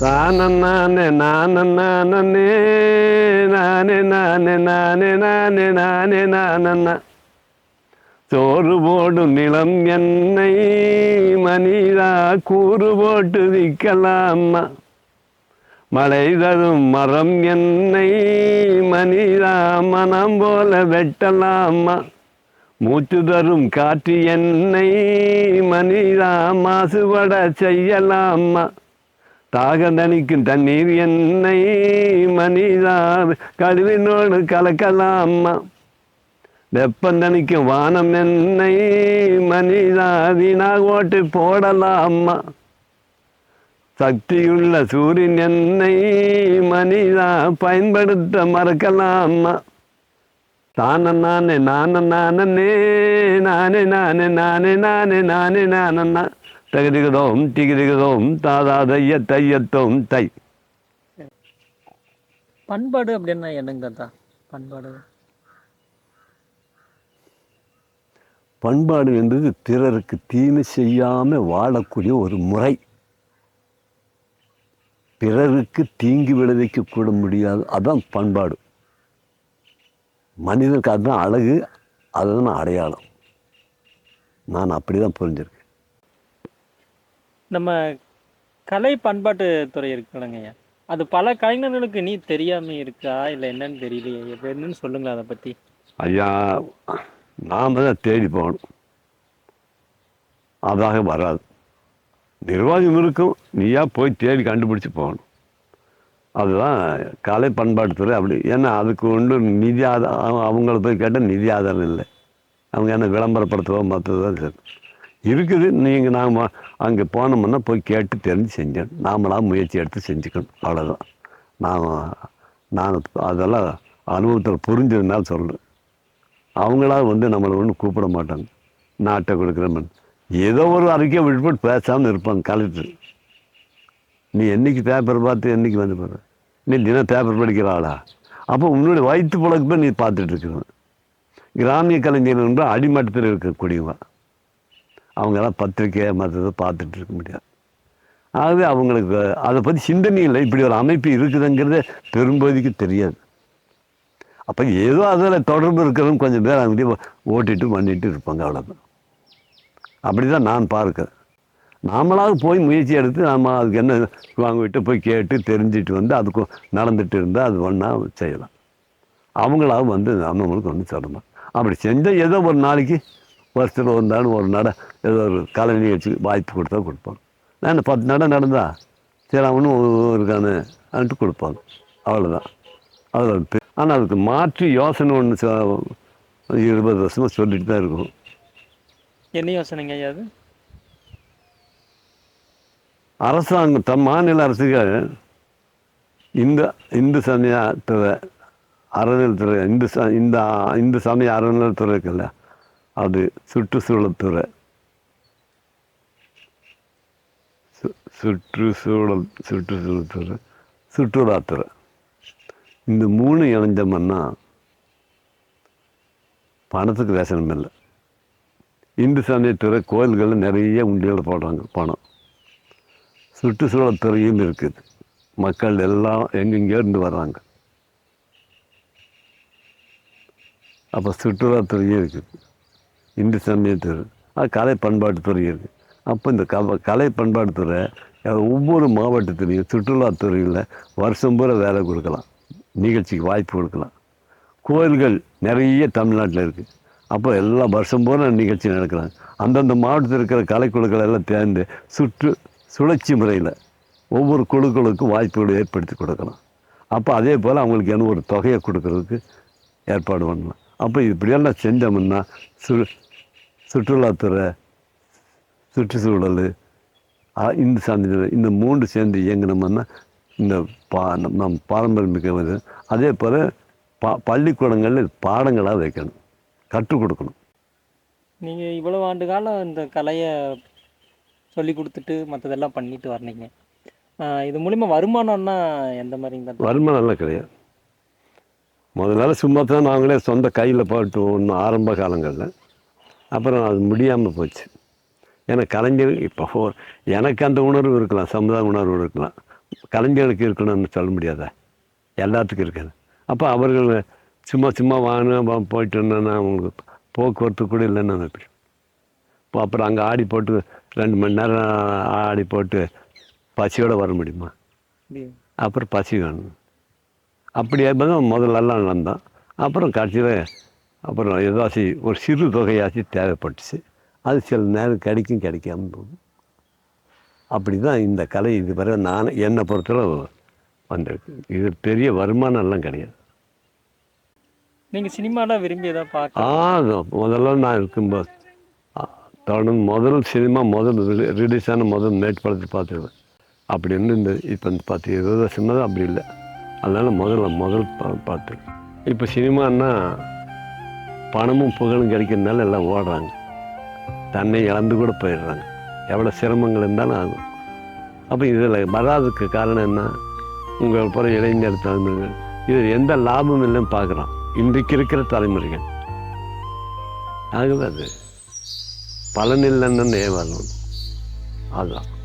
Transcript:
தானே நானே நானே நானே நானே நானே நானே நானே நானே சோறு போடும் நிலம் என்னை மனிதா கூறு போட்டு விற்கலாமா? மழை தரும் மரம் என்னை மனிதா மனம் போல வெட்டலாமா? மூச்சு தரும் காற்று என்னை மனிதா மாசுபட செய்யலாமா? தாகதனிக்கும் தண்ணீர் என்னை மனிதா கழிவினோடு கலக்கலாமா வெப்பம் தணிக்கும் வானம் என்னை மனிதா வீணா ஓட்டு போடலாமா சக்தியுள்ள சூரியன் என்னை மனிதா பயன்படுத்த மறக்கலாமா தான நானே நான நானே நானே நானே நானே நானே நானே நானண்ணா தகுதிகதோம் திகுதிகதோம் தாதா தைய தையத்தோம் தை. பண்பாடு அப்படின்னா என்னங்க தாத்தா பண்பாடு. பண்பாடு என்பது பிறருக்கு தீமை செய்யாமல் வாழக்கூடிய ஒரு முறை. பிறருக்கு தீங்கு விளைவிக்க கூட முடியாது. அதான் பண்பாடு. மனிதனுக்கு அதுதான் அழகு அதுதான் அடையாளம். நான் அப்படி தான் புரிஞ்சிருக்கேன். நம்ம கலை பண்பாட்டு துறை இருக்குல்லங்கய்யா அது பல கலைஞர்களுக்கு நீ தெரியாம இருக்கா? இல்லை என்னன்னு தெரியலையே? என்னன்னு சொல்லுங்களேன் அதை பத்தி. ஐயா நாம் தான் தேடி போகணும். அதாக வராது. நிர்வாகம் இருக்கும். நீயா போய் தேடி கண்டுபிடிச்சு போகணும். அதுதான் கலை பண்பாட்டுத்துறை அப்படி. ஏன்னா அதுக்கு ஒன்று நிதி ஆதாரம் அவங்கள போய் கேட்டால் நிதி ஆதாரம் இல்லை. அவங்க என்ன விளம்பரப்படுத்துவோ மற்றதோ சரி. இருக்குது. நீங்கள் நாம் அங்கே போனோம்னா போய் கேட்டு தெரிஞ்சு செஞ்சேன் நாமளாக முயற்சி எடுத்து செஞ்சுக்கணும். அவ்வளோதான் நான் நான் அதெல்லாம் அனுபவத்தில் புரிஞ்சதுனால சொல்கிறேன் அவங்களா வந்து நம்மளை ஒன்றும் கூப்பிட மாட்டாங்க. நாட்டை கொடுக்குறமன் ஏதோ ஒரு அறிக்கை விட்டுப்பட்டு பேசாமல் இருப்பாங்க கலெக்டர் நீ என்னைக்கு பேப்பர் பார்த்து என்றைக்கு வந்து போகிற நீ தினம் பேப்பர் படிக்கிற ஆளா? அப்போ உன்னுடைய வயிற்று புழக்கத்தை நீ பார்த்துட்டு கிராமிய கலைஞர்கள் அடிமட்டத்தில் இருக்கக்கூடியவன். அவங்கெல்லாம் பத்திரிக்கை மற்றதை பார்த்துட்டு இருக்க முடியாது. ஆகவே அவங்களுக்கு அதை பற்றி சிந்தனை இல்லை. இப்படி ஒரு அமைப்பு இருக்குதுங்கிறதே பெரும்பகுதிக்கு தெரியாது. அப்போ ஏதோ அதில் தொடர்பு இருக்கிறவங்க கொஞ்சம் பேர் அங்கேயே ஓட்டிட்டு பண்ணிட்டு இருப்பாங்க அவ்வளோதான் அப்படி தான் நான் பார்க்குறேன். நாமளாக போய் முயற்சி எடுத்து நாம் அதுக்கு என்ன அவங்க போய் கேட்டு தெரிஞ்சிட்டு வந்து அதுக்கு நடந்துட்டு இருந்தால் அது ஒன்றா செய்யலாம். அவங்களாக வந்து நம்மளுக்கு வந்து சொல்லலாம் அப்படி செஞ்சால் ஏதோ ஒரு நாளைக்கு வருஷத்தில் ஒரு நாள் ஒரு நட ஏதோ ஒரு கலை நிகழ்ச்சி வாய்ப்பு கொடுத்தா கொடுப்பாங்க. நான் பத்து நட நடந்தா சரி அவனும் இருக்கானு அப்படின்ட்டு கொடுப்பாங்க. அவ்வளோதான் அதில் ஆனால் அதுக்கு மாற்று யோசனை ஒன்று இருபது வருஷமாக சொல்லிட்டு தான் இருக்கும். என்ன யோசனைங்க ஐயா அது? அரசாங்கம் தம் மாநில அரசுகள் இந்த இந்து சமயத்துறை அறநிலைத்துறை இந்து ச இந்த இந்து சமய அறநிலைத்துறை இருக்குல்ல அது சுற்றுச்சூழல்துறை. சு- சுற்றுச்சூழல் சுற்றுச்சூழல்துறை சுற்றுலாத்துறை. இந்த மூணு இணைஞ்சோம்னா பணத்துக்கு வேசனம் இல்லை இந்து சமயத்துறை கோயில்களில் நிறைய உண்டியல் போடுறாங்க பணம். சுற்றுச்சூழல் துறையும் இருக்குது. மக்கள் எல்லாம் எங்கெங்கே இருந்து வர்றாங்க. அப்போ சுற்றுலாத்துறையும் இருக்குது. இந்து சமயத்துறை அது கலை பண்பாட்டுத்துறை இருக்குது அப்போ இந்த க கலை பண்பாட்டுத்துறை ஒவ்வொரு மாவட்டத்துலேயும் சுற்றுலாத்துறையில் வருஷம் பூரா வேலை கொடுக்கலாம். நிகழ்ச்சிக்கு வாய்ப்பு கொடுக்கலாம். கோயில்கள் நிறைய தமிழ்நாட்டில் இருக்குது அப்போ எல்லா வருஷம் பூரா நிகழ்ச்சி நடக்கிறாங்க அந்தந்த மாவட்டத்தில் இருக்கிற கலைக்குழுக்கள் எல்லாம் தேர்ந்து சுற்று சுழற்சி முறையில் ஒவ்வொரு குழுக்களுக்கும் வாய்ப்புகளை ஏற்படுத்தி கொடுக்கலாம். அப்போ அதே போல் அவங்களுக்கு என்ன ஒரு தொகையை கொடுக்கறதுக்கு ஏற்பாடு பண்ணலாம். அப்போ இப்படியெல்லாம் செஞ்சோம்னா சு சுற்றுலாத்துறை சுற்றுச்சூழல் இந்து சான்றிதழ் இந்த மூன்று சேர்ந்து இயங்கினோம்னா இந்த பா நம் நம் பாரம்பரியம் மிக்கவது அதே போல் பா பள்ளிக்கூடங்களில் பாடங்களாக வைக்கணும் கற்றுக் கொடுக்கணும். நீங்க இவ்வளவு ஆண்டு காலம் இந்த கலையை சொல்லி கொடுத்துட்டு மற்றதெல்லாம் பண்ணிட்டு வர்றீங்க. ஆஹ் இது மூலியமா வருமானம்னா எந்த மாதிரிங்க தாத்தா? வருமானம் எல்லாம் கிடையாது. முதல்ல சும்மா தான் நாங்களே சொந்த கையில் போட்டு ஒன்று ஆரம்ப காலங்களில். அப்புறம் அது முடியாமல் போச்சு. ஏன்னா கலைஞர் இப்போ எனக்கு அந்த உணர்வு இருக்கலாம் சமுதாய உணர்வு இருக்கலாம். கலைஞர்களுக்கு இருக்கணும்னு சொல்ல முடியாதா? எல்லாத்துக்கும் இருக்குது. அப்போ அவர்கள் சும்மா சும்மா வாங்க போயிட்டு இருந்தோன்னா அவங்களுக்கு போக்குவரத்து கூட இல்லைன்னு எப்படி இப்போ அப்புறம் அங்கே ஆடி போட்டு ரெண்டு மணி நேரம் ஆடி போட்டு பசியோட வர முடியுமா. அப்புறம் பசி வேணும். அப்படி முதல்லலாம் வந்தோம் அப்புறம் கடைசியில் அப்புறம் ஏதாச்சும் ஒரு சிறு தொகையாச்சும் தேவைப்பட்டுச்சு. அது சில நேரம் கிடைக்கும் கிடைக்காம போகும் அப்படி தான் இந்த கலை இதுவரை நான் என்னை பொறுத்தளவு வந்திருக்கு. இது பெரிய வருமானம் எல்லாம் கிடையாது. நீங்கள் சினிமாலாம் விரும்பி எதாவது பார்க்க ஆ முதல்ல நான் இருக்கும்போது தொடர்ந்து முதல் சினிமா முதல் ரிலீஸ் ஆன முதல் மேற்படத்தை பார்த்துருவேன். அப்படி இருந்து இந்த இப்போ இந்த பத்து இருபது வருஷமா தான் அப்படி இல்லை. அதனால் முதல்ல முதல் பா பார்த்து இப்போ சினிமான்னா பணமும் புகழும் கிடைக்கிறதுனால எல்லாம் ஓடுறாங்க. தன்னை இழந்து கூட போயிடுறாங்க. எவ்வளோ சிரமங்கள் இருந்தாலும் ஆகும். அப்போ இதில் வராதுக்கு காரணம் என்ன? உங்கள் போகிற இளைஞர் தலைமுறைகள். இது எந்த லாபமும் இல்லைன்னு பார்க்குறோம். இன்றைக்கு இருக்கிற தலைமுறைகள். ஆகவே அது பலன் இல்லைன்னு ஏன் அதுதான்